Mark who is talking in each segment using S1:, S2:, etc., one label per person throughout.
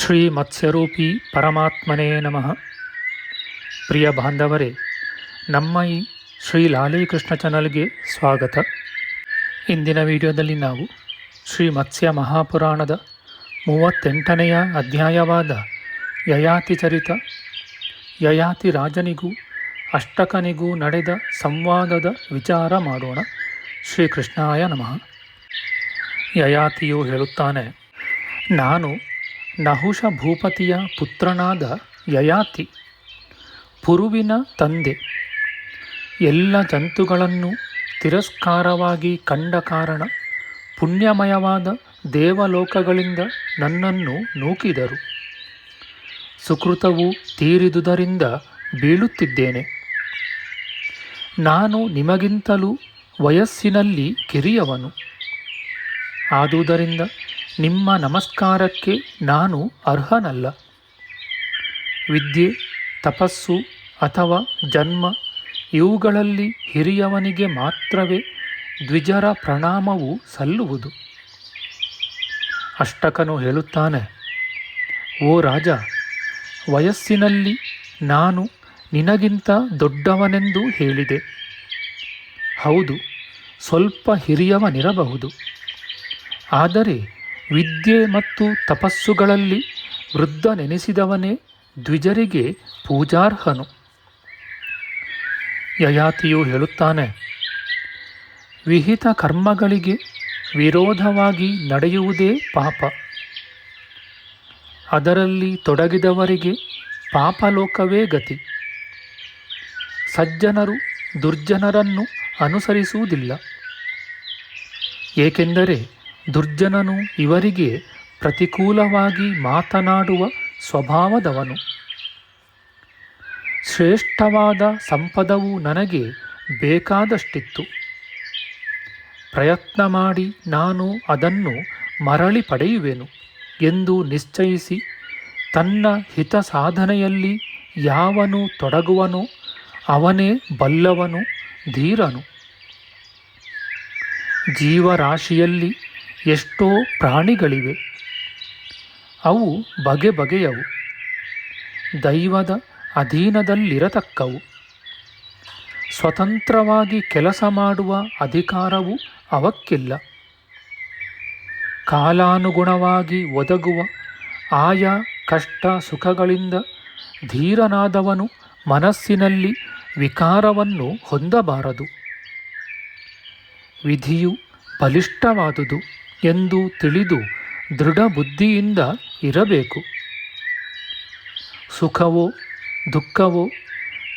S1: ಶ್ರೀ ಮತ್ಸ್ಯರೂಪಿ ಪರಮಾತ್ಮನೇ ನಮಃ. ಪ್ರಿಯ ಬಾಂಧವರೇ, ನಮ್ಮ ಈ ಶ್ರೀ ಲಾಲೀಕೃಷ್ಣ ಚಾನಲ್ಗೆ ಸ್ವಾಗತ. ಇಂದಿನ ವಿಡಿಯೋದಲ್ಲಿ ನಾವು ಶ್ರೀ ಮತ್ಸ್ಯ ಮಹಾಪುರಾಣದ ಮೂವತ್ತೆಂಟನೆಯ ಅಧ್ಯಾಯವಾದ ಯಯಾತಿ ಚರಿತ, ಯಯಾತಿ ರಾಜನಿಗೂ ಅಷ್ಟಕನಿಗೂ ನಡೆದ ಸಂವಾದದ ವಿಚಾರ ಮಾಡೋಣ. ಶ್ರೀಕೃಷ್ಣಾಯ ನಮಃ. ಯಯಾತಿಯು ಹೇಳುತ್ತಾನೆ, ನಾನು ನಹುಷ ಭೂಪತಿಯ ಪುತ್ರನಾದ ಯಯಾತಿ, ಪುರುವಿನ ತಂದೆ. ಎಲ್ಲ ಜಂತುಗಳನ್ನು ತಿರಸ್ಕಾರವಾಗಿ ಕಂಡ ಕಾರಣ ಪುಣ್ಯಮಯವಾದ ದೇವಲೋಕಗಳಿಂದ ನನ್ನನ್ನು ನೂಕಿದರು. ಸುಕೃತವು ತೀರಿದುದರಿಂದ ಬೀಳುತ್ತಿದ್ದೇನೆ. ನಾನು ನಿಮಗಿಂತಲೂ ವಯಸ್ಸಿನಲ್ಲಿ ಕಿರಿಯವನು. ಆದುದರಿಂದ ನಿಮ್ಮ ನಮಸ್ಕಾರಕ್ಕೆ ನಾನು ಅರ್ಹನಲ್ಲ. ವಿದ್ಯೆ, ತಪಸ್ಸು ಅಥವಾ ಜನ್ಮ ಇವುಗಳಲ್ಲಿ ಹಿರಿಯವನಿಗೆ ಮಾತ್ರವೇ ದ್ವಿಜರ ಪ್ರಣಾಮವು ಸಲ್ಲುವುದು. ಅಷ್ಟಕನು ಹೇಳುತ್ತಾನೆ, ಓ ರಾಜ, ವಯಸ್ಸಿನಲ್ಲಿ ನಾನು ನಿನಗಿಂತ ದೊಡ್ಡವನೆಂದು ಹೇಳಿದೆ. ಹೌದು, ಸ್ವಲ್ಪ ಹಿರಿಯವನಿರಬಹುದು. ಆದರೆ ವಿದ್ಯೆ ಮತ್ತು ತಪಸ್ಸುಗಳಲ್ಲಿ ವೃದ್ಧನೆನಿಸಿದವನೇ ದ್ವಿಜರಿಗೆ ಪೂಜಾರ್ಹನು. ಯಯಾತಿಯು ಹೇಳುತ್ತಾನೆ, ವಿಹಿತ ಕರ್ಮಗಳಿಗೆ ವಿರೋಧವಾಗಿ ನಡೆಯುವುದೇ ಪಾಪ. ಅದರಲ್ಲಿ ತೊಡಗಿದವರಿಗೆ ಪಾಪಲೋಕವೇ ಗತಿ. ಸಜ್ಜನರು ದುರ್ಜನರನ್ನು ಅನುಸರಿಸುವುದಿಲ್ಲ. ಏಕೆಂದರೆ ದುರ್ಜನನು ಇವರಿಗೆ ಪ್ರತಿಕೂಲವಾಗಿ ಮಾತನಾಡುವ ಸ್ವಭಾವದವನು. ಶ್ರೇಷ್ಠವಾದ ಸಂಪದವು ನನಗೆ ಬೇಕಾದಷ್ಟಿತ್ತು. ಪ್ರಯತ್ನ ಮಾಡಿ ನಾನು ಅದನ್ನು ಮರಳಿ ಪಡೆಯುವೆನು ಎಂದು ನಿಶ್ಚಯಿಸಿ ತನ್ನ ಹಿತ ಸಾಧನೆಯಲ್ಲಿ ಯಾವನು ತೊಡಗುವನೋ ಅವನೇ ಬಲ್ಲವನು ಧೀರನು. ಜೀವರಾಶಿಯಲ್ಲಿ ಎಷ್ಟೋ ಪ್ರಾಣಿಗಳಿವೆ. ಅವು ಬಗೆ ಬಗೆಯವು. ದೈವದ ಅಧೀನದಲ್ಲಿರತಕ್ಕವು. ಸ್ವತಂತ್ರವಾಗಿ ಕೆಲಸ ಮಾಡುವ ಅಧಿಕಾರವು ಅವಕ್ಕಿಲ್ಲ. ಕಾಲಾನುಗುಣವಾಗಿ ಒದಗುವ ಆಯಾ, ಕಷ್ಟ, ಸುಖಗಳಿಂದ ಧೀರನಾದವನು ಮನಸ್ಸಿನಲ್ಲಿ ವಿಕಾರವನ್ನು ಹೊಂದಬಾರದು. ವಿಧಿಯು ಬಲಿಷ್ಠವಾದುದು. ಎಂದು ತಿಳಿದು ದೃಢ ಬುದ್ಧಿಯಿಂದ ಇರಬೇಕು. ಸುಖವೋ ದುಃಖವೋ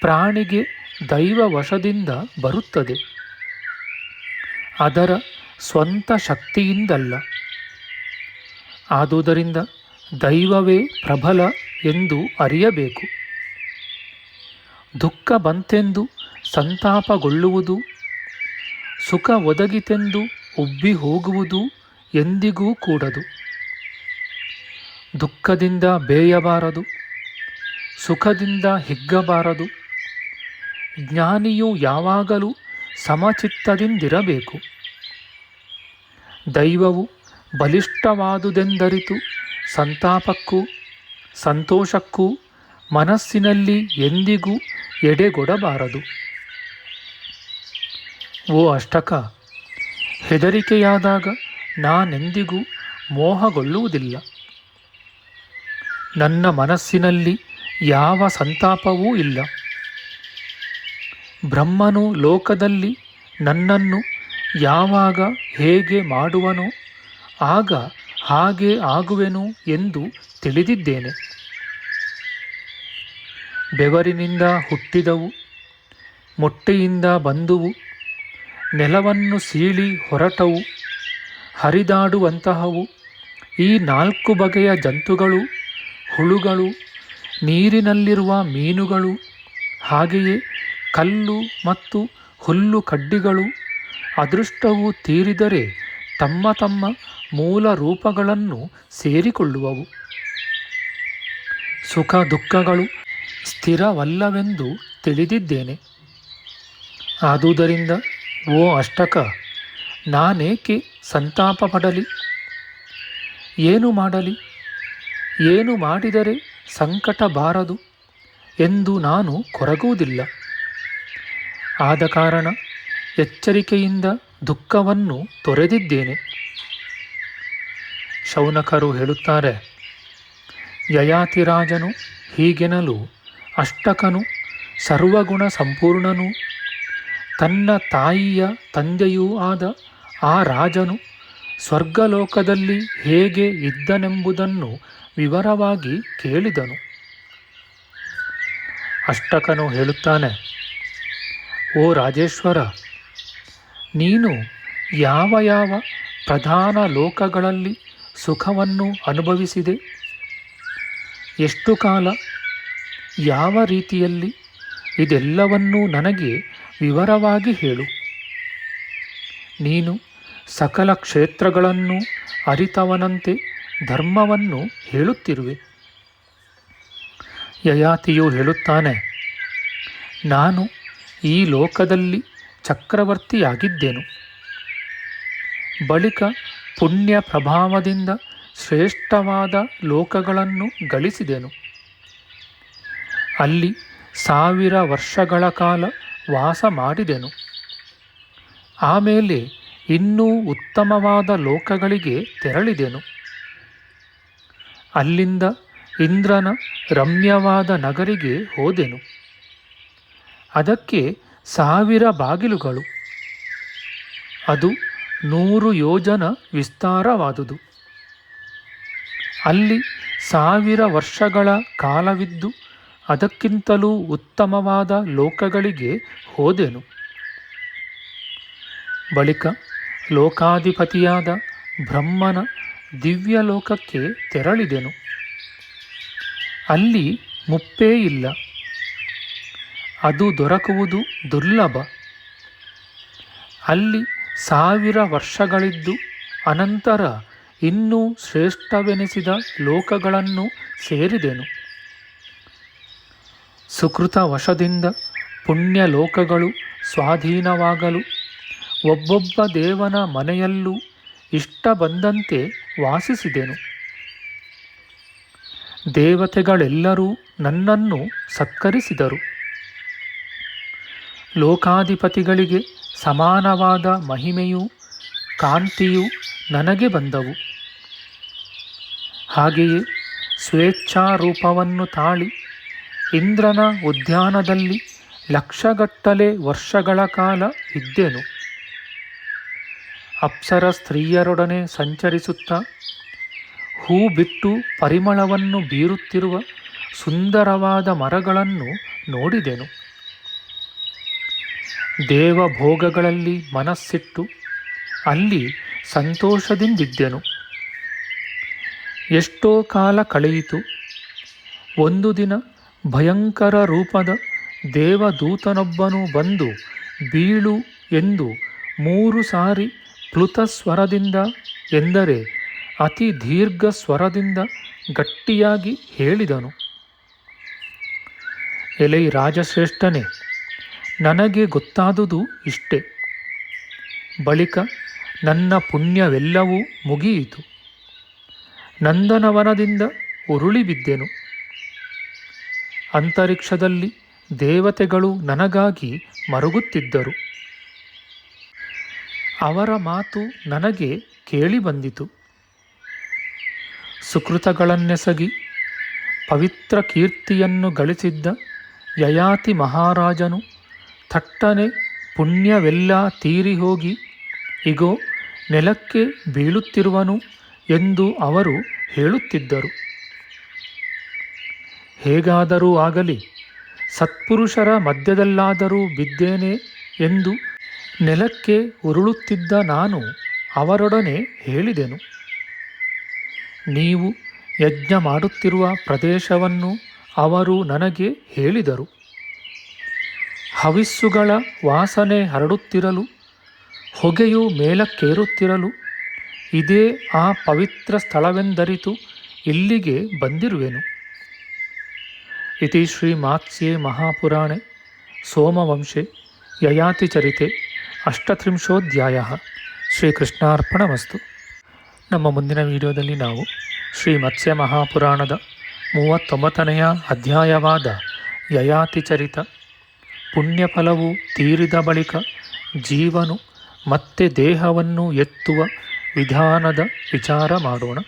S1: ಪ್ರಾಣಿಗೆ ದೈವ ವಶದಿಂದ ಬರುತ್ತದೆ. ಅದರ ಸ್ವಂತ ಶಕ್ತಿಯಿಂದಲ್ಲ. ಆದುದರಿಂದ ದೈವವೇ ಪ್ರಬಲ ಎಂದು ಅರಿಯಬೇಕು. ದುಃಖ ಬಂತೆಂದು ಸಂತಾಪಗೊಳ್ಳುವುದು, ಸುಖ ಒದಗಿತೆಂದು ಉಬ್ಬಿ ಹೋಗುವುದು ಎಂದಿಗೂ ಕೂಡದು. ದುಃಖದಿಂದ ಬೇಯಬಾರದು. ಸುಖದಿಂದ ಹಿಗ್ಗಬಾರದು. ಜ್ಞಾನಿಯು ಯಾವಾಗಲೂ ಸಮಚಿತ್ತದಿಂದಿರಬೇಕು. ದೈವವು ಬಲಿಷ್ಠವಾದುದೆಂದರಿತು ಸಂತಾಪಕ್ಕೂ, ಸಂತೋಷಕ್ಕೂ, ಮನಸ್ಸಿನಲ್ಲಿ ಎಂದಿಗೂ ಎಡೆಗೊಡಬಾರದು. ಓ ಅಷ್ಟಕ, ಹೆದರಿಕೆಯಾದಾಗ ನಾನೆಂದಿಗೂ ಮೋಹಗೊಳ್ಳುವುದಿಲ್ಲ. ನನ್ನ ಮನಸ್ಸಿನಲ್ಲಿ ಯಾವ ಸಂತಾಪವೂ ಇಲ್ಲ. ಬ್ರಹ್ಮನು ಲೋಕದಲ್ಲಿ ನನ್ನನ್ನು ಯಾವಾಗ ಹೇಗೆ ಮಾಡುವನು ಆಗ ಹಾಗೆ ಆಗುವೆನು ಎಂದು ತಿಳಿದಿದ್ದೇನೆ. ಬೆವರಿನಿಂದ ಹುಟ್ಟಿದವು, ಮೊಟ್ಟೆಯಿಂದ ಬಂದುವು, ನೆಲವನ್ನು ಸೀಳಿ ಹೊರಟವು ಹರಿದಾಡುವಂತಹವು ಈ ನಾಲ್ಕು ಬಗೆಯ ಜಂತುಗಳು, ಹುಳುಗಳು, ನೀರಿನಲ್ಲಿರುವ ಮೀನುಗಳು, ಹಾಗೆಯೇ ಕಲ್ಲು ಮತ್ತು ಹುಲ್ಲು ಕಡ್ಡಿಗಳು ಅದೃಷ್ಟವು ತೀರಿದರೆ ತಮ್ಮ ತಮ್ಮ ಮೂಲ ರೂಪಗಳನ್ನು ಸೇರಿಕೊಳ್ಳುವವು. ಸುಖ ದುಃಖಗಳು ಸ್ಥಿರವಲ್ಲವೆಂದು ತಿಳಿದಿದ್ದೇನೆ. ಆದುದರಿಂದ ಓ ಅಷ್ಟಕ, ನಾನೇಕೆ ಸಂತಾಪ ಪಡಲಿ. ಏನು ಮಾಡಲಿ? ಏನು ಮಾಡಿದರೆ ಸಂಕಟ ಬಾರದು ಎಂದು ನಾನು ಕೊರಗುವುದಿಲ್ಲ. ಆದ ಕಾರಣ ಎಚ್ಚರಿಕೆಯಿಂದ ದುಃಖವನ್ನು ತೊರೆದಿದ್ದೇನೆ. ಶೌನಕರು ಹೇಳುತ್ತಾರೆ, ಯಯಾತಿರಾಜನು ಹೀಗೆನಲು ಅಷ್ಟಕನು ಸರ್ವಗುಣ ಸಂಪೂರ್ಣನು. ತನ್ನ ತಾಯಿಯ ತಂದೆಯೂ ಆದ ಆ ರಾಜನು ಸ್ವರ್ಗಲೋಕದಲ್ಲಿ ಹೇಗೆ ಇದ್ದನೆಂಬುದನ್ನು ವಿವರವಾಗಿ ಕೇಳಿದನು. ಅಷ್ಟಕನು ಹೇಳುತ್ತಾನೆ, ಓ ರಾಜೇಶ್ವರ, ನೀನು ಯಾವ ಯಾವ ಪ್ರಧಾನ ಲೋಕಗಳಲ್ಲಿ ಸುಖವನ್ನು ಅನುಭವಿಸಿದೆ? ಎಷ್ಟು ಕಾಲ, ಯಾವ ರೀತಿಯಲ್ಲಿ? ಇದೆಲ್ಲವನ್ನೂ ನನಗೆ ವಿವರವಾಗಿ ಹೇಳು. ನೀನು ಸಕಲ ಕ್ಷೇತ್ರಗಳನ್ನು ಅರಿತವನಂತೆ ಧರ್ಮವನ್ನು ಹೇಳುತ್ತಿರುವೆ. ಯಯಾತಿಯು ಹೇಳುತ್ತಾನೆ, ನಾನು ಈ ಲೋಕದಲ್ಲಿ ಚಕ್ರವರ್ತಿಯಾಗಿದ್ದೆನು? ಬಳಿಕ ಪುಣ್ಯ ಪ್ರಭಾವದಿಂದ ಶ್ರೇಷ್ಠವಾದ ಲೋಕಗಳನ್ನು ಗಳಿಸಿದೆನು. ಅಲ್ಲಿ ಸಾವಿರ ವರ್ಷಗಳ ಕಾಲ ವಾಸ ಮಾಡಿದೆನು ಆಮೇಲೆ ಇನ್ನೂ ಉತ್ತಮವಾದ ಲೋಕಗಳಿಗೆ ತೆರಳಿದೆನು. ಅಲ್ಲಿಂದ ಇಂದ್ರನ ರಮ್ಯವಾದ ನಗರಿಗೆ ಹೋದೆನು. ಅದಕ್ಕೆ ಸಾವಿರ ಬಾಗಿಲುಗಳು. ಅದು ನೂರು ಯೋಜನ ವಿಸ್ತಾರವಾದುದು. ಅಲ್ಲಿ ಸಾವಿರ ವರ್ಷಗಳ ಕಾಲವಿದ್ದು ಅದಕ್ಕಿಂತಲೂ ಉತ್ತಮವಾದ ಲೋಕಗಳಿಗೆ ಹೋದೆನು. ಬಳಿಕ ಲೋಕಾಧಿಪತಿಯಾದ ಬ್ರಹ್ಮನ ದಿವ್ಯ ಲೋಕಕ್ಕೆ ತೆರಳಿದೆನು. ಅಲ್ಲಿ ಮುಪ್ಪೇ ಇಲ್ಲ. ಅದು ದೊರಕುವುದು ದುರ್ಲಭ. ಅಲ್ಲಿ ಸಾವಿರ ವರ್ಷಗಳಿದ್ದು ಅನಂತರ ಇನ್ನೂ ಶ್ರೇಷ್ಠವೆನಿಸಿದ ಲೋಕಗಳನ್ನು ಸೇರಿದೆನು. ಸುಕೃತ ವಶದಿಂದ ಪುಣ್ಯ ಲೋಕಗಳು ಸ್ವಾಧೀನವಾಗಲು ಒಬ್ಬೊಬ್ಬ ದೇವನ ಮನೆಯಲ್ಲೂ ಇಷ್ಟ ಬಂದಂತೆ ವಾಸಿಸಿದೆನು. ದೇವತೆಗಳೆಲ್ಲರೂ ನನ್ನನ್ನು ಸತ್ಕರಿಸಿದರು. ಲೋಕಾಧಿಪತಿಗಳಿಗೆ ಸಮಾನವಾದ ಮಹಿಮೆಯೂ ಕಾಂತಿಯೂ ನನಗೆ ಬಂದವು. ಹಾಗೆಯೇ ಸ್ವೇಚ್ಛಾರೂಪವನ್ನು ತಾಳಿ ಇಂದ್ರನ ಉದ್ಯಾನದಲ್ಲಿ ಲಕ್ಷಗಟ್ಟಲೆ ವರ್ಷಗಳ ಕಾಲ ಇದ್ದೆನು. ಅಪ್ಸರ ಸ್ತ್ರೀಯರೊಡನೆ ಸಂಚರಿಸುತ್ತಾ ಹೂ ಬಿಟ್ಟು ಪರಿಮಳವನ್ನು ಬೀರುತ್ತಿರುವ ಸುಂದರವಾದ ಮರಗಳನ್ನು ನೋಡಿದೆನು. ದೇವಭೋಗಗಳಲ್ಲಿ ಮನಸ್ಸಿಟ್ಟು ಅಲ್ಲಿ ಸಂತೋಷದಿಂದಿದ್ದೆನು. ಎಷ್ಟೋ ಕಾಲ ಕಳೆಯಿತು. ಒಂದು ದಿನ ಭಯಂಕರ ರೂಪದ ದೇವದೂತನೊಬ್ಬನು ಬಂದು ಬೀಳು ಎಂದು ಮೂರು ಸಾರಿ ಪ್ಲುತ ಸ್ವರದಿಂದ ಎಂದರೆ ಅತಿ ದೀರ್ಘ ಸ್ವರದಿಂದ ಗಟ್ಟಿಯಾಗಿ ಹೇಳಿದನು. ಎಲೈ ರಾಜಶ್ರೇಷ್ಠನೇ, ನನಗೆ ಗೊತ್ತಾದುದು ಇಷ್ಟೆ. ಬಳಿಕ ನನ್ನ ಪುಣ್ಯವೆಲ್ಲವೂ ಮುಗಿಯಿತು. ನಂದನವನದಿಂದ ಉರುಳಿ ಬಿದ್ದೆನು ಅಂತರಿಕ್ಷದಲ್ಲಿ ದೇವತೆಗಳು ನನಗಾಗಿ ಮರುಗುತ್ತಿದ್ದರು. ಅವರ ಮಾತು ನನಗೆ ಕೇಳಿಬಂದಿತು ಸುಕೃತಗಳನ್ನೆಸಗಿ ಪವಿತ್ರ ಕೀರ್ತಿಯನ್ನು ಗಳಿಸಿದ್ದ ಯಯಾತಿ ಮಹಾರಾಜನು ಥಟ್ಟನೆ ಪುಣ್ಯವೆಲ್ಲ ತೀರಿ ಹೋಗಿ ಇಗೋ, ನೆಲಕ್ಕೆ ಬೀಳುತ್ತಿರುವನು ಎಂದು ಅವರು ಹೇಳುತ್ತಿದ್ದರು. ಹೇಗಾದರೂ ಆಗಲಿ, ಸತ್ಪುರುಷರ ಮಧ್ಯದಲ್ಲಾದರೂ ಬಿದ್ದೇನೆ ಎಂದು ನೆಲಕ್ಕೆ ಉರುಳುತ್ತಿದ್ದ ನಾನು ಅವರೊಡನೆ ಹೇಳಿದೆನು. ನೀವು ಯಜ್ಞ ಮಾಡುತ್ತಿರುವ ಪ್ರದೇಶವನ್ನು ಅವರು ನನಗೆ ಹೇಳಿದರು. ಹವಿಸ್ಸುಗಳ ವಾಸನೆ ಹರಡುತ್ತಿರಲು, ಹೊಗೆಯು ಮೇಲಕ್ಕೇರುತ್ತಿರಲು, ಇದೇ ಆ ಪವಿತ್ರ ಸ್ಥಳವೆಂದರಿತು ಇಲ್ಲಿಗೆ ಬಂದಿರುವೆನು. ಇತಿ ಶ್ರೀ ಮಾತ್ಸ್ಯೆ ಮಹಾಪುರಾಣೆ, ಸೋಮವಂಶೆ ಯಯಾತಿಚರಿತೆ ಅಷ್ಟತ್ರಿಂಶೋಧ್ಯಾಯ ಶ್ರೀಕೃಷ್ಣಾರ್ಪಣಮಸ್ತು. ನಮ್ಮ ಮುಂದಿನ ವಿಡಿಯೋದಲ್ಲಿ ನಾವು ಶ್ರೀ ಮತ್ಸ್ಯ ಮಹಾಪುರಾಣದ ಮೂವತ್ತೊಂಬತ್ತನೆಯ ಅಧ್ಯಾಯವಾದ ಯಯಾತಿಚರಿತ, ಪುಣ್ಯಫಲವು ತೀರಿದ ಬಳಿಕ ಜೀವನು ಮತ್ತೆ ದೇಹವನ್ನು ಎತ್ತುವ ವಿಧಾನದ ವಿಚಾರ ಮಾಡೋಣ.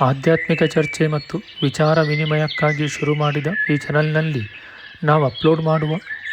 S1: ಆಧ್ಯಾತ್ಮಿಕ ಚರ್ಚೆ ಮತ್ತು ವಿಚಾರ ವಿನಿಮಯಕ್ಕಾಗಿ ಶುರು ಮಾಡಿದ ಈ ಚಾನಲ್ನಲ್ಲಿ ನಾವು ಅಪ್ಲೋಡ್ ಮಾಡುವ